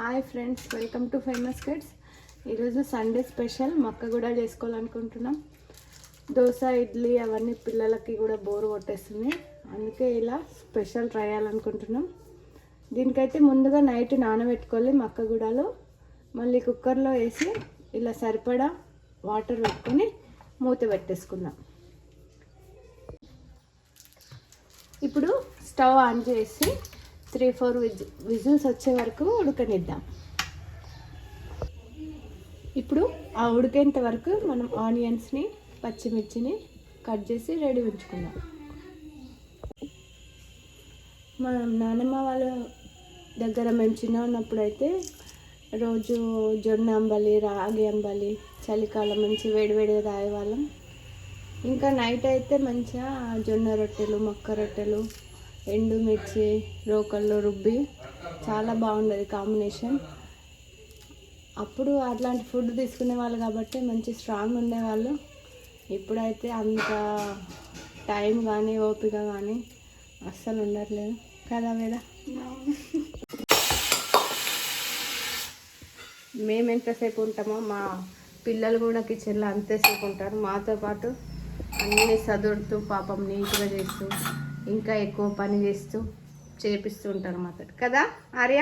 Hi friends welcome to famous kids. ఈరోజు Sunday special మక్క కూడా చేసుకోవాలనుకుంటున్నాం. దోశ ఇడ్లీ అవన్నీ పిల్లలకి కూడా బోర్ కొట్టేస్తుంది. అందుకే ఇలా స్పెషల్ ట్రై చేయాలనుకుంటున్నాం. దీనికైతే ముందుగా నైట్ నానబెట్టుకోవాలి మక్క గుడాలు. మళ్ళీ కుక్కర్లో వేసి ఇలా సరిపడా వాటర్ పెట్టుకొని మూత పెట్టేసుకుందాం. ఇప్పుడు స్టవ్ ఆన్ చేసి త్రీ ఫోర్ విజ్ విజిల్స్ వచ్చే వరకు ఉడకనిద్దాం. ఇప్పుడు ఆ ఉడికేంత వరకు మనం ఆనియన్స్ని పచ్చిమిర్చిని కట్ చేసి రెడీ ఉంచుకుందాం. మనం నానమ్మ వాళ్ళ దగ్గర మేము చిన్న ఉన్నప్పుడైతే రోజు జొన్న అంబలి రాగి అంబలి చలికాలం మంచి వేడివేడిగా తాగేవాళ్ళం. ఇంకా నైట్ అయితే మంచిగా జొన్న రొట్టెలు మొక్క రొట్టెలు ఎండుమిర్చి రోకల్లో రుబ్బి చాలా బాగుండేది కాంబినేషన్. అప్పుడు అట్లాంటి ఫుడ్ తీసుకునే వాళ్ళు కాబట్టి మంచి స్ట్రాంగ్ ఉండేవాళ్ళు ఇప్పుడైతే అంత టైం కానీ ఓపిక కానీ అస్సలు ఉండట్లేదు. కదా మీద మేము ఎంతసేపు ఉంటామో మా పిల్లలు కూడా కిచెన్లో అంతేసేపు ఉంటారు. మాతో పాటు అన్నీ చదువుతూ పాపం నీట్గా చేస్తూ ఇంకా ఎక్కువ పని చేస్తూ చేపిస్తూ ఉంటారు మాతో. కదా ఆర్య?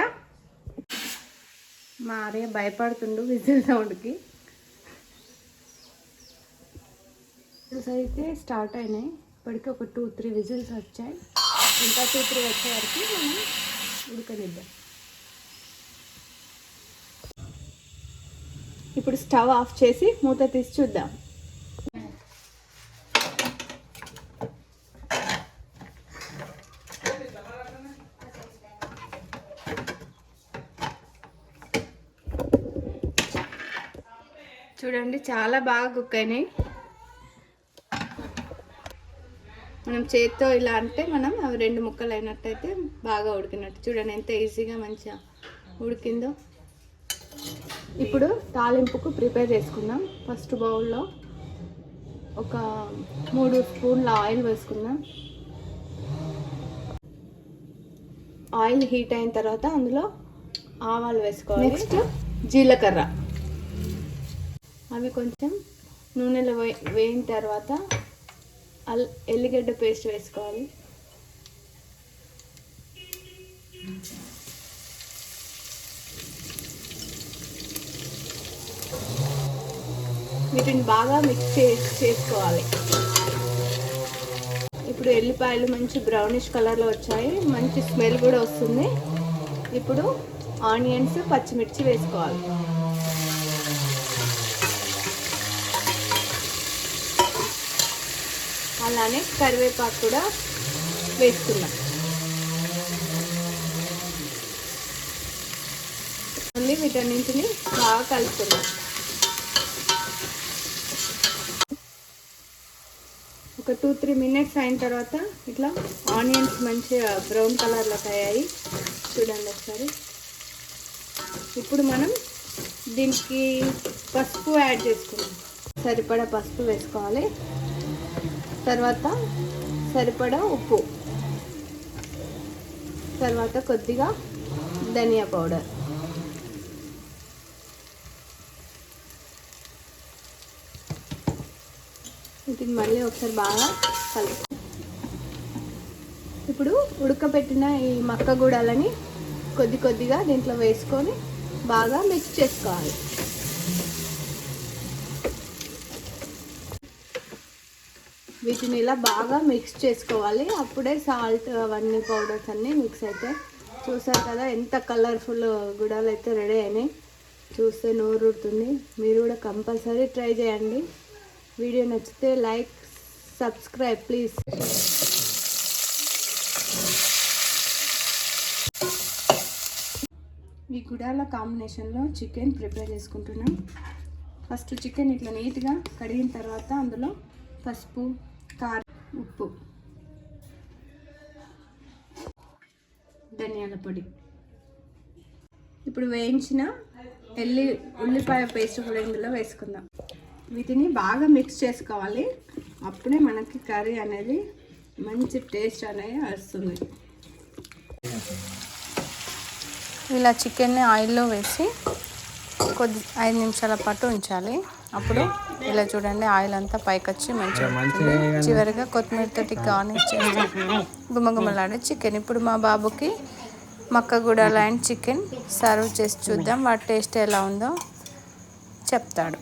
మా ఆర్య భయపడుతుండు విజిల్ సౌండ్కి. విజిల్స్ అయితే స్టార్ట్ అయినాయి. ఇప్పటికీ ఒక టూ త్రీ విజిల్స్ వచ్చాయి. ఇంకా టూ త్రీ వచ్చే వరకు మనం ఉడకనిద్దాం. ఇప్పుడు స్టవ్ ఆఫ్ చేసి మూత తీసి చూద్దాం. చూడండి చాలా బాగా కుక్ అయినాయి. మనం చేత్తో ఇలా అంటే మనం అవి రెండు ముక్కలు అయినట్టయితే బాగా ఉడికినట్టు. చూడండి ఎంత ఈజీగా మంచిగా ఉడికిందో. ఇప్పుడు తాలింపుకు ప్రిపేర్ చేసుకుందాం. ఫస్ట్ బౌల్లో ఒక మూడు స్పూన్ల ఆయిల్ వేసుకుందాం. ఆయిల్ హీట్ అయిన తర్వాత అందులో ఆవాలు వేసుకోవాలి. నెక్స్ట్ జీలకర్ర. అవి కొంచెం నూనెలో వే వేయిన తర్వాత అల్ ఎల్లిగడ్డ పేస్ట్ వేసుకోవాలి. వీటిని బాగా మిక్స్ చే చేసుకోవాలి. ఇప్పుడు ఎల్లిపాయలు మంచి బ్రౌనిష్ కలర్లో వచ్చాయి. మంచి స్మెల్ కూడా వస్తుంది. ఇప్పుడు ఆనియన్స్ పచ్చిమిర్చి వేసుకోవాలి. అలానే కరివేపాకు కూడా వేసుకున్నాం మళ్ళీ వీటన్నింటిని బాగా కలుపుకున్నాం. ఒక టూ త్రీ మినిట్స్ అయిన తర్వాత ఇట్లా ఆనియన్స్ మంచిగా బ్రౌన్ కలర్లో అయ్యాయి చూడండి ఒకసారి. ఇప్పుడు మనం దీనికి పసుపు యాడ్ చేసుకుందాం. సరిపడా పసుపు వేసుకోవాలి. తర్వాత సరిపడా ఉప్పు. తర్వాత కొద్దిగా ధనియా పౌడర్. వీటిని మళ్ళీ ఒకసారి బాగా కలుపు. ఇప్పుడు ఉడకబెట్టిన ఈ మక్క గూడాలని కొద్ది కొద్దిగా దీంట్లో వేసుకొని బాగా మిక్స్ చేసుకోవాలి. వీటిని ఇలా బాగా మిక్స్ చేసుకోవాలి. అప్పుడే సాల్ట్ అవన్నీ పౌడర్స్ అన్నీ మిక్స్ అవుతాయి చూసారు కదా ఎంత కలర్ఫుల్ గుడాలు అయితే రెడీ అయినాయి. చూస్తే నోరుతుంది మీరు కూడా కంపల్సరీ ట్రై చేయండి. వీడియో నచ్చితే లైక్ సబ్స్క్రైబ్ ప్లీజ్ ఈ గుడాల కాంబినేషన్లో చికెన్ ప్రిపేర్ చేసుకుంటున్నాం. ఫస్ట్ చికెన్ ఇట్లా నీట్గా కడిగిన తర్వాత అందులో పసుపు కారం ఉప్పు ధనియాల పొడి. ఇప్పుడు వేయించిన ఎల్లి ఉల్లిపాయ పేస్ట్ కూడా ఇందులో వేసుకుందాం. వీటిని బాగా మిక్స్ చేసుకోవాలి. అప్పుడే మనకి కర్రీ అనేది మంచి టేస్ట్ అనేది వస్తుంది. ఇలా చికెన్ని ఆయిల్లో వేసి కొద్ది ఐదు నిమిషాల పాటు ఉంచాలి. అప్పుడు ఇలా చూడండి ఆయిల్ అంతా పైకి వచ్చి మంచిగా. చివరిగా కొత్తిమీరతోటి గార్నిష్ చేసి గుమగుమలాడే చికెన్ ఇప్పుడు మా బాబుకి మక్కగూడ లైన్ చికెన్ సర్వ్ చేసి చూద్దాం. వాటి టేస్ట్ ఎలా ఉందో చెప్తాడు.